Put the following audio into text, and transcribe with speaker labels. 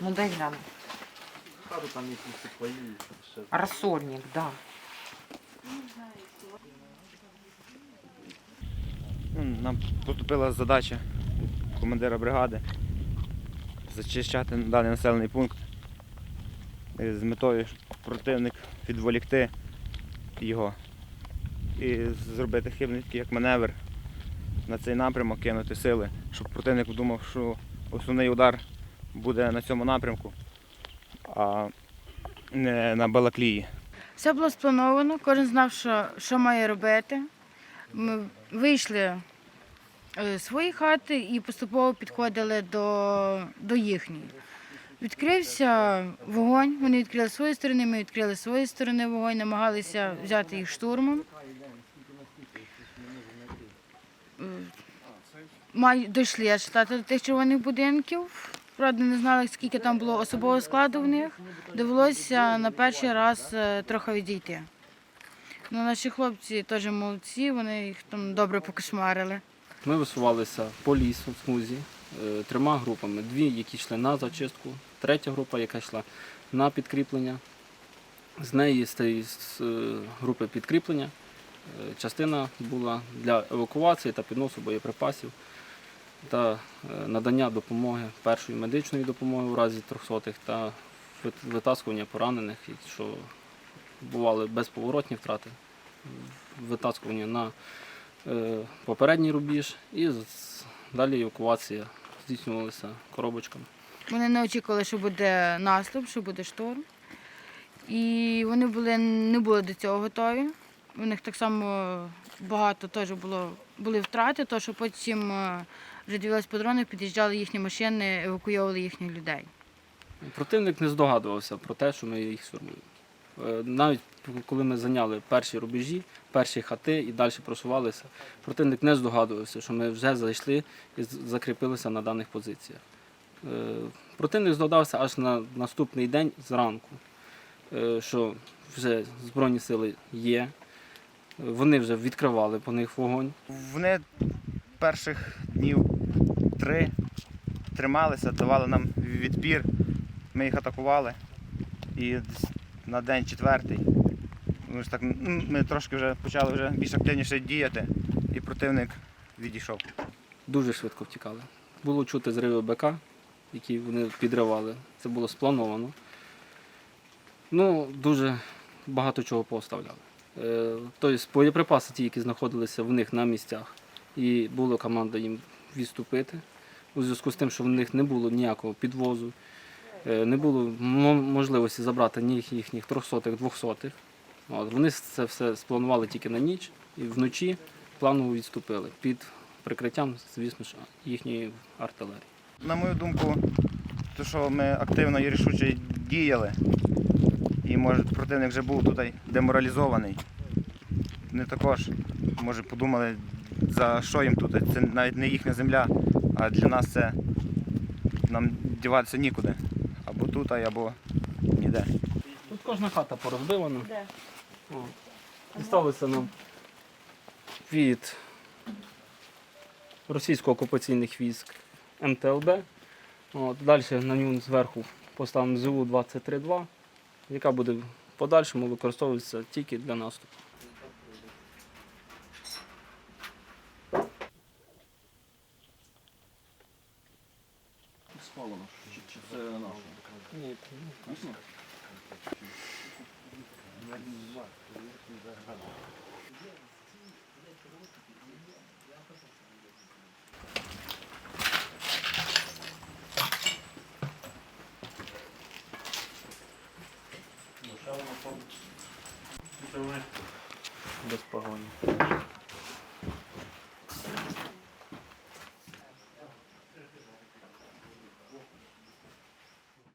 Speaker 1: Ну дай гляну.
Speaker 2: Хату там свої ще.
Speaker 1: Рассольник, да.
Speaker 3: Ну, Нам поступила задача командира бригади зачищати даний населений пункт з метою противник відволікти його і зробити хибний такий як маневр на цей напрямок, кинути сили, щоб противник думав, що основний удар буде на цьому напрямку, а не на Балаклії.
Speaker 4: Все було сплановано, кожен знав, що, що має робити. Ми вийшли е, з своєї хати і поступово підходили до, до їхньої. Відкрився вогонь, вони відкрили з своєї сторони, ми відкрили з своєї сторони вогонь, намагалися взяти їх штурмом. Е, Май, дійшли аж до тих червоних будинків. Правда, не знали, скільки там було особового складу в них. Довелося на перший раз е, трохи відійти. Ну, наші хлопці теж молодці, вони їх там добре покошмарили.
Speaker 5: Ми висувалися по лісу в смузі е, трьома групами. Дві, які йшли на зачистку, третя група, яка йшла на підкріплення. З неї з е, групи підкріплення частина була для евакуації та підносу боєприпасів та е, надання допомоги першої медичної допомоги у разі трьохсотих та витаскування поранених, що бували безповоротні втрати, витаскування на е, попередній рубіж і далі евакуація здійснювалася коробочками.
Speaker 4: Вони не очікували, що буде наступ, що буде шторм. І вони були, не були до цього готові. У них так само багато теж було, були втрати, то що потім е, вже дивились по під'їжджали їхні машини, евакуйовували їхніх людей.
Speaker 5: Противник не здогадувався про те, що ми їх штурмуємо. Е, Навіть коли ми зайняли перші рубежі, перші хати і далі просувалися, противник не здогадувався, що ми вже зайшли і закріпилися на даних позиціях. Е, Противник здогадався аж на наступний день зранку, що вже Збройні сили є, вони вже відкривали по них вогонь.
Speaker 3: Вони перших днів три трималися, давали нам відпір. Ми їх атакували. І на день четвертий. Ми, ж так, ну, ми трошки вже почали вже більш активніше діяти, і противник відійшов.
Speaker 5: дуже швидко втікали. Було чути зриви БК, які вони підривали. Це було сплановано. Ну, дуже багато чого поставляли. Е, Тобто боєприпаси ті, які знаходилися в них на місцях, і була команда їм відступити. У зв'язку з тим, що в них не було ніякого підвозу, е, не було можливості забрати ні їхніх трьохсотих, двохсотих. Вони це все спланували тільки на ніч і вночі планово відступили під прикриттям, звісно ж, їхньої артилерії.
Speaker 3: На мою думку, то, що ми активно і рішуче діяли, і може противник вже був тут деморалізований. Вони також, може, подумали, за що їм тут. Це навіть не їхня земля, а для нас це нам діватися нікуди. Або тут, або ніде.
Speaker 5: Тут кожна хата порозбивана. О, Дісталося нам від російсько-окупаційних військ МТЛБ. От, далі на ньому зверху поставимо ЗУ-23-2, яка буде в подальшому використовуватися тільки для наступу.
Speaker 2: Спалено. Чи, це наше?
Speaker 5: Ні, без погоні.